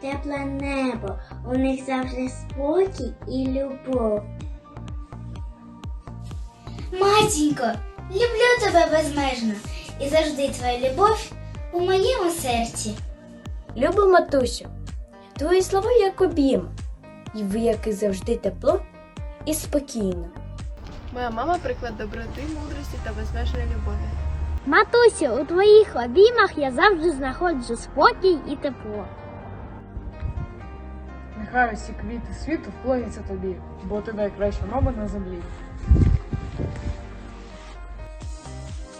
тепле небо. У них завжди спокій і любов. Матінко, люблю тебе безмежно і завжди твоя любов у моєму серці. Люба матусю, твої слова як обійм, і ви, як і завжди тепло і спокійно. Моя мама приклад доброти, мудрості та безмежної любові. Матусю, у твоїх обіймах я завжди знаходжу спокій і тепло. Нехай усі квіти світу вклоняться тобі, бо ти найкраща мама на землі.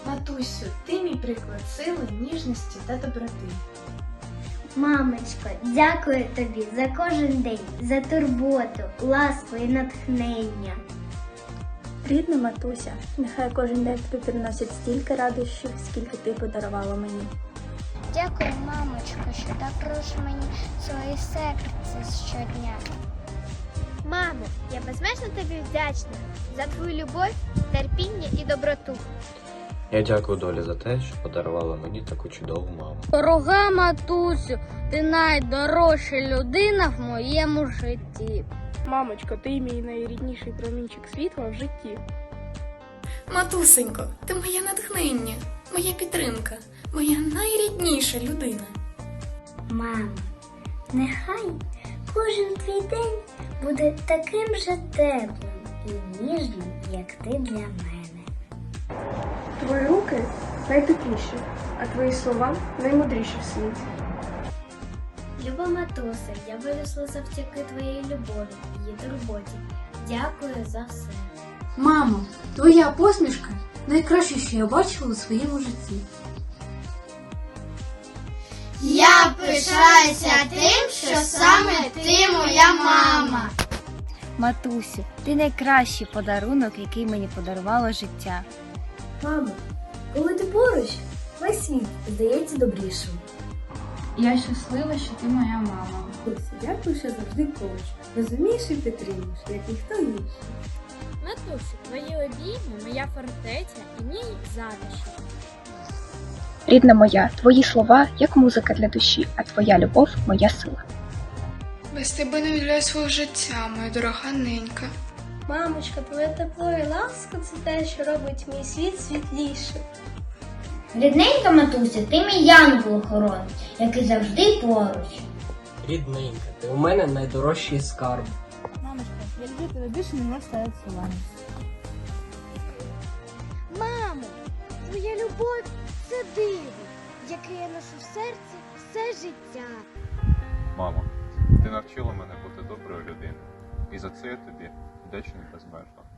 Матусю, ти мій приклад сили, ніжності та доброти. Мамочко, дякую тобі за кожен день, за турботу, ласку і натхнення. Рідна матуся, нехай кожен день тобі приносить стільки радощів, скільки ти подарувала мені. Дякую, мамочко, що так прошу мені своє серце щодня. Мамо, я безмежно тобі вдячна за твою любов, терпіння і доброту. Я дякую долі за те, що подарувала мені таку чудову маму. Дорога матусю, ти найдорожча людина в моєму житті. Мамочко, ти мій найрідніший промінчик світла в житті. Матусенько, ти моє натхнення, моя підтримка, моя найрідніша людина. Мамо, нехай кожен твій день буде таким же теплим і ніжним, як ти для мене. Твої руки найтепліші, а твої слова наймудріші в світі. Люба матуся, я виросла завдяки твоїй любові і турботі. Дякую за все. Мамо, твоя посмішка найкраще, що я бачила у своєму житті. Я пишаюся тим, що саме ти моя мама. Матусю, ти найкращий подарунок, який мені подарувало життя. Мамо, коли ти поруч, весь світ здається добрішим. Я щаслива, що ти моя мама. Дякую, що завжди поруч. Розумієш і підтримуєш, як ніхто інший. Матусю, твої обійми, моя фортеця і мій затишок. Рідна моя, твої слова як музика для душі, а твоя любов моя сила. Без тебе не відляю свого життя, моя дорога ненька. Мамочка, твоє тепло і ласка це те, що робить мій світ світлішим. Рідненька матуся, ти мій янгол-охоронець, який завжди поруч. Рідненька, ти у мене найдорожчий скарб. Мамочка, я люблю тебе більше, не можу сказати словами. Мамо, твоя любов це диво, яке я ношу в серці все життя. Мамо, ти навчила мене бути доброю людиною, і за це я тобі вдячний безмежно.